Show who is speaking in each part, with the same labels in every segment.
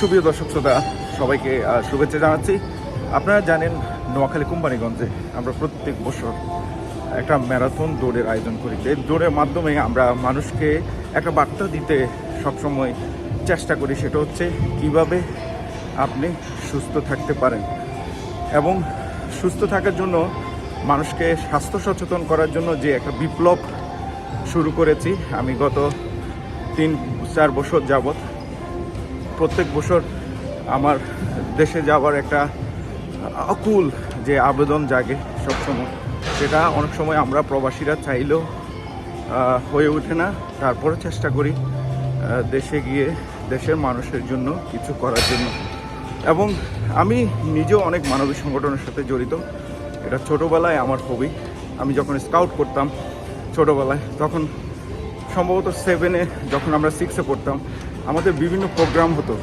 Speaker 1: সুপ্রিয় দর্শক শ্রোতা, সবাইকে শুভেচ্ছা জানাচ্ছি। আপনারা জানেন, নোয়াখালী কোম্পানিগঞ্জে আমরা প্রত্যেক বছর একটা ম্যারাথন দৌড়ের আয়োজন করি। এই দৌড়ের মাধ্যমে আমরা মানুষকে একটা বার্তা দিতে সবসময় চেষ্টা করি, সেটা হচ্ছে কীভাবে আপনি সুস্থ থাকতে পারেন। এবং সুস্থ থাকার জন্য মানুষকে স্বাস্থ্য সচেতন করার জন্য যে একটা বিপ্লব শুরু করেছি, আমি গত তিন, চার বছর যাবত প্রত্যেক বছর আমার দেশে যাওয়ার একটা অকুল যে আবেদন জাগে সবসময়। সেটা অনেক সময় আমরা প্রবাসীরা চাইলেও হয়ে ওঠে না। তারপরে চেষ্টা করি দেশে গিয়ে দেশের মানুষের জন্য কিছু করার জন্য। এবং আমি নিজেও অনেক মানবিক সংগঠনের সাথে জড়িত। এটা ছোটোবেলায় আমার হবি আমি যখন স্কাউট করতাম ছোটোবেলায়, তখন সম্ভবত সেভেনে যখন আমরা সিক্সে পড়তাম আমাদের বিভিন্ন প্রোগ্রাম হতো।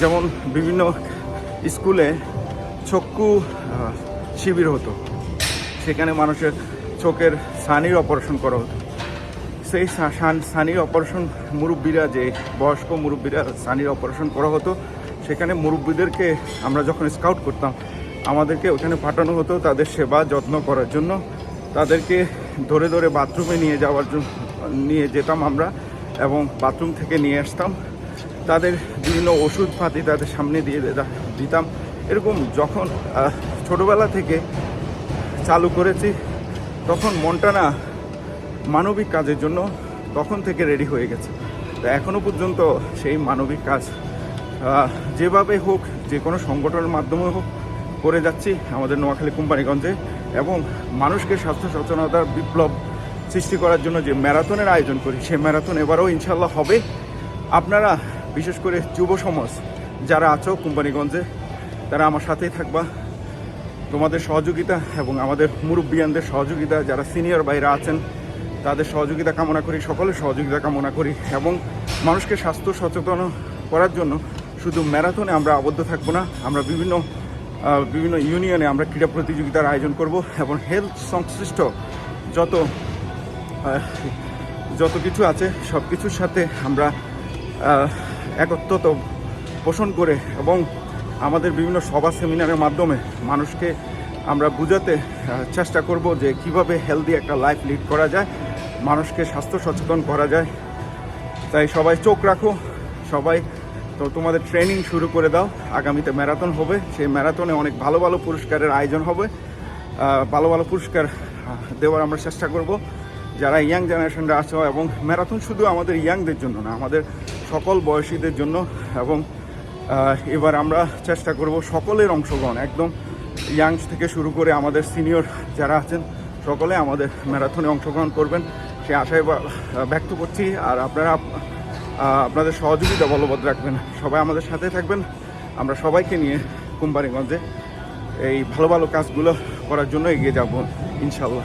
Speaker 1: যেমন বিভিন্ন স্কুলে চক্ষু শিবির হতো। সেখানে মানুষের চোখের সানির অপারেশন করা হতো। সেই সানির অপারেশন মুরব্বীরা যে বয়স্ক মুরব্বীরা সানির অপারেশন করা হতো, সেখানে মুরব্বীদেরকে আমরা যখন স্কাউট করতাম, আমাদেরকে ওখানে পাঠানো হতো তাদের সেবা, যত্ন করার জন্য। তাদেরকে ধরে ধরে বাথরুমে নিয়ে যাওয়ার জন্য, নিয়ে যেতাম আমরা। এবং বাথরুম থেকে নিয়ে আসতাম। তাদের বিভিন্ন ওষুধ পাতি তাদের সামনে দিয়ে দিতাম। এরকম যখন ছোটবেলা থেকে চালু করেছি, তখন মনটা না মানবিক কাজের জন্য তখন থেকে রেডি হয়ে গেছে। তো এখনও পর্যন্ত সেই মানবিক কাজ যেভাবে হোক, যে কোনো সংগঠনের মাধ্যমে হোক, করে যাচ্ছি আমাদের নোয়াখালী কোম্পানিগঞ্জে। এবং মানুষকে স্বাস্থ্য সচেতনতার বিপ্লব সৃষ্টি করার জন্য যে ম্যারাথনের আয়োজন করি সেই ম্যারাথন এবারও ইনশাল্লাহ হবে। আপনারা, বিশেষ করে যুব সমাজ, যারা আছো কোম্পানিগঞ্জে, তারা আমার সাথেই থাকবা। তোমাদের সহযোগিতা এবং আমাদের মুরব্বিয়ানদের সহযোগিতা, যারা সিনিয়র বাইরা আছেন, তাদের সহযোগিতা কামনা করি, সকলের সহযোগিতা কামনা করি এবং মানুষকে স্বাস্থ্য সচেতন করার জন্য শুধু ম্যারাথনে আমরা আবদ্ধ থাকব না, আমরা বিভিন্ন বিভিন্ন ইউনিয়নে আমরা ক্রীড়া প্রতিযোগিতার আয়োজন করব এবং হেলথ সংশ্লিষ্ট যত যত কিছু আছে, সব কিছুর সাথে আমরা একত্রত পোষণ করে এবং আমাদের বিভিন্ন সভা সেমিনারের মাধ্যমে মানুষকে আমরা বোঝাতে চেষ্টা করব যে কীভাবে হেলদি একটা লাইফ লিড করা যায়, মানুষকে স্বাস্থ্য সচেতন করা যায়। তাই সবাই চোখ রাখো। সবাই, তো তোমাদের ট্রেনিং শুরু করে দাও। আগামীতে ম্যারাথন হবে। সেই ম্যারাথনে অনেক ভালো ভালো পুরস্কারের আয়োজন হবে। ভালো ভালো পুরস্কার দেওয়ার আমরা চেষ্টা করব। যারা ইয়াং জেনারেশনরা আছো এবং ম্যারাথন শুধু আমাদের ইয়াংদের জন্য না, আমাদের সকল বয়সীদের জন্য এবং এবার আমরা চেষ্টা করব সকলের অংশগ্রহণ। একদম ইয়াং থেকে শুরু করে আমাদের সিনিয়র যারা আছেন, সকলে আমাদের ম্যারাথনে অংশগ্রহণ করবেন। সে আশায় ব্যক্ত করছি। আর আপনারা আপনাদের সহযোগিতা বলবৎ রাখবেন। সবাই আমাদের সাথে থাকবেন। আমরা সবাইকে নিয়ে কোম্পানিগঞ্জে এই ভালো ভালো কাজগুলো করার জন্য এগিয়ে যাব ইনশাল্লাহ